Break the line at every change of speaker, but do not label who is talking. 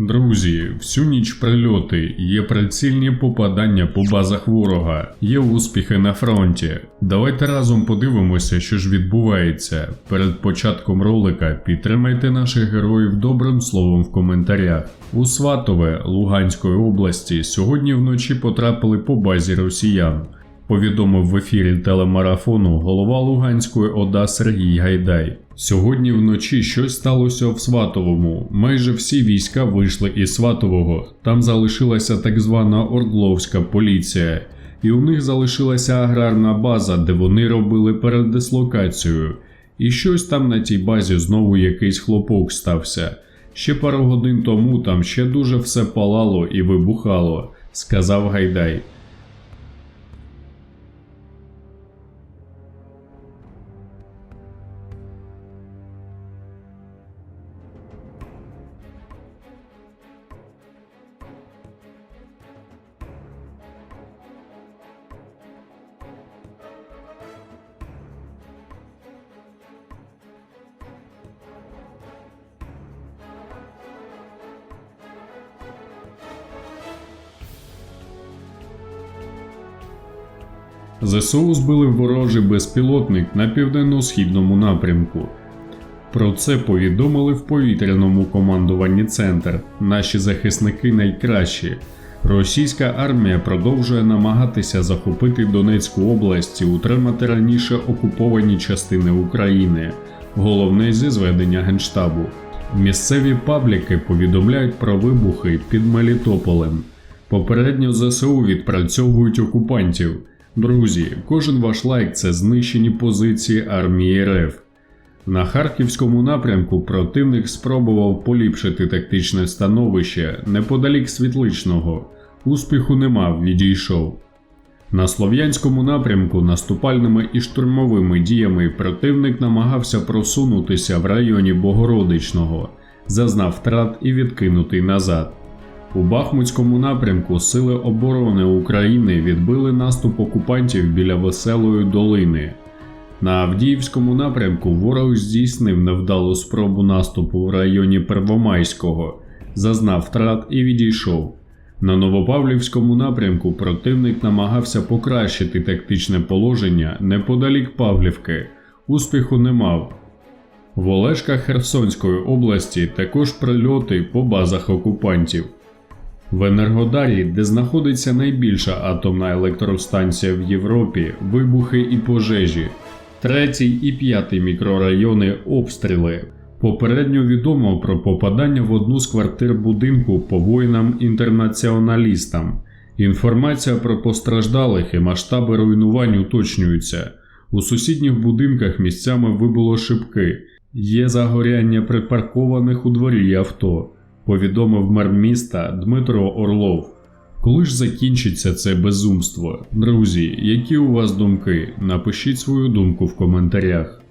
Друзі, всю ніч прильоти, є прицільні попадання по базах ворога, є успіхи на фронті. Давайте разом подивимося, що ж відбувається. Перед початком ролика підтримайте наших героїв добрим словом в коментарях. У Сватове Луганської області сьогодні вночі потрапили по базі росіян. Повідомив в ефірі телемарафону голова Луганської ОДА Сергій Гайдай. Сьогодні вночі щось сталося в Сватовому. Майже всі війська вийшли із Сватового. Там залишилася так звана Ордловська поліція, і у них залишилася аграрна база, де вони робили передислокацію. І щось там на тій базі знову якийсь хлопок стався. Ще пару годин тому там ще дуже все палало і вибухало, сказав Гайдай. ЗСУ збили ворожий безпілотник на південно-східному напрямку. Про це повідомили в повітряному командуванні Центр. Наші захисники найкращі. Російська армія продовжує намагатися захопити Донецьку область і утримати раніше окуповані частини України. Головне зі зведення генштабу. Місцеві пабліки повідомляють про вибухи під Мелітополем. Попередньо ЗСУ відпрацьовують окупантів. Друзі, кожен ваш лайк це знищені позиції армії РФ. На харківському напрямку противник спробував поліпшити тактичне становище неподалік світличного. Успіху не мав, відійшов. На слов'янському напрямку наступальними і штурмовими діями противник намагався просунутися в районі Богородичного, зазнав втрат і відкинутий назад. У Бахмутському напрямку Сили оборони України відбили наступ окупантів біля Веселої долини. На Авдіївському напрямку ворог здійснив невдалу спробу наступу в районі Первомайського, зазнав втрат і відійшов. На Новопавлівському напрямку противник намагався покращити тактичне положення неподалік Павлівки. Успіху не мав. В Олешках Херсонської області також прильоти по базах окупантів. В Енергодарі, де знаходиться найбільша атомна електростанція в Європі, вибухи і пожежі. Третій і п'ятий мікрорайони обстріли. Попередньо відомо про попадання в одну з квартир будинку по воїнам-інтернаціоналістам. Інформація про постраждалих і масштаби руйнувань уточнюються. У сусідніх будинках місцями вибуло шибки, є загоряння припаркованих у дворі авто повідомив мер міста Дмитро Орлов. Коли ж закінчиться це безумство? Друзі, які у вас думки? Напишіть свою думку в коментарях.